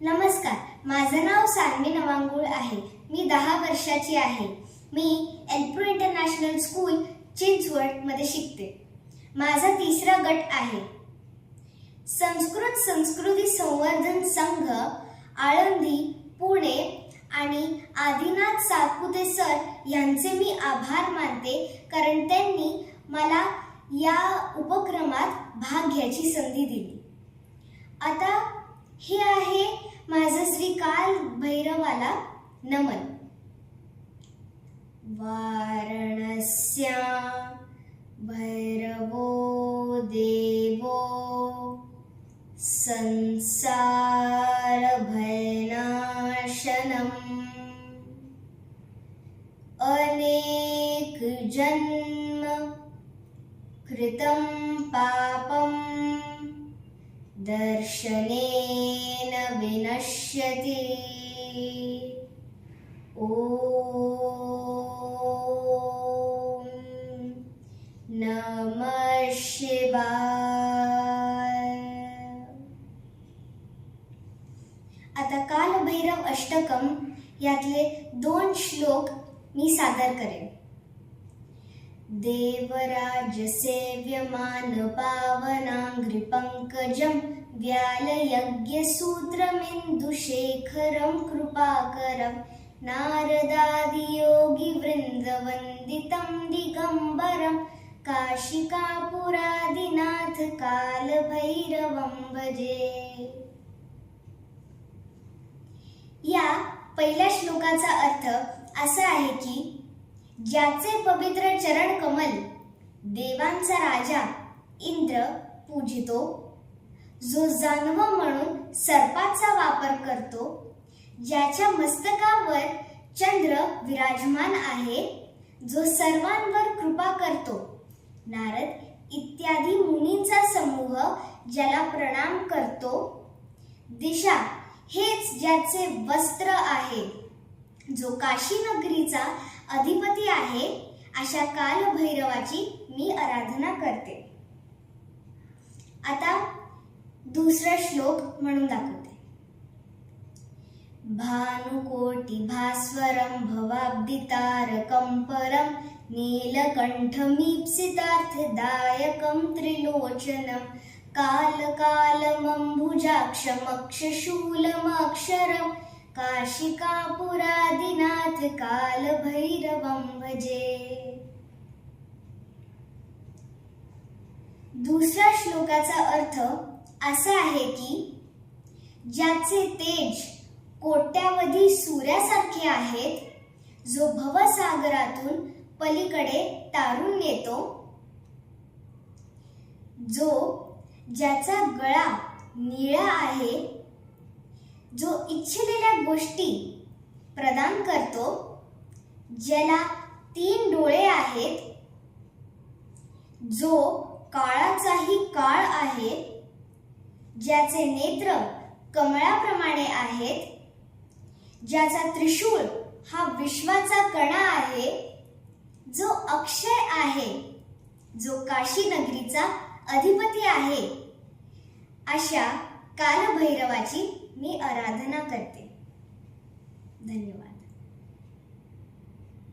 नमस्कार माझं नाव सान्वी नवांगुळ आहे. मी दहा वर्षाची आहे. मी एल्प्रो इंटरनॅशनल स्कूल चिंचवडमध्ये शिकते. माझा तिसरा गट आहे. संस्कृत संस्कृती संवर्धन संघ आळंदी पुणे आणि आदिनाथ सातपुते सर यांचे मी आभार मानते कारण त्यांनी मला या उपक्रमात भाग घ्यायची संधी दिली. आता हे आहे काल भैरवाला नमन. वारणस्या भैरवो देवो संसारभयनाशनम्. अनेक जन्म कृतं पापं दर्शनेन विनश्यति। ॐ नमः शिवाय। आता कालभैरव अष्टकम यातले दोन श्लोक मी सादर करेन. देवराज सेव्यमान पावनाङ्घ्रिपङ्कजं व्यालयज्ञसूत्रमिन्दुशेखरं कृपाकरं नारदादियोगिवृन्दवन्दितं दिगम्बरं काशिकापुरादिनाथ कालभैरवं भजे। या पहिल्या श्लोकाचा अर्थ असा आहे की ज्याचे पवित्र चरण कमल देवांचा राजा इंद्र पूजितो जो जानव म्हणून सर्पाचा वापर करतो ज्याच्या मस्तकावर चंद्र विराजमान आहे जो सर्वांवर कृपा करतो. नारद इत्यादी मुनींचा समूह ज्याला प्रणाम करतो. दिशा हेच ज्याचे वस्त्र आहे जो काशी नगरीचा अधिपती आहे अशा कालभैरवाची मी आराधना करते. आता दुसरा श्लोक म्हणून दाखवते. भानुकोटी भास्वरं भवाब्दितारकं परं नीलकण्ठमीप्सितार्थदायकं त्रिलोचनं कालकालमम्बुजाक्षमक्षशूलमक्षरं काशिकापुरादिनाथ कालभैरवं भजे। दुसऱ्या श्लोकाचा अर्थ असं आहे की ज्याचे तेज कोट्यावधी सूर्यासारखे आहेत जो भवसागरातून पलीकडे तारून नेतो जो ज्याचा गळा निळा आहे जो इच्छिलेल्या गोष्टी प्रदान करतो ज्याला तीन डोळे आहेत जो काळाचाही काळ आहे ज्याचे नेत्र कमळाप्रमाणे आहेत ज्याचा त्रिशूळ हा विश्वाचा कणा आहे जो अक्षय आहे जो काशी नगरीचा अधिपती आहे अशा कालभैरवाची मी आराधना करते. धन्यवाद.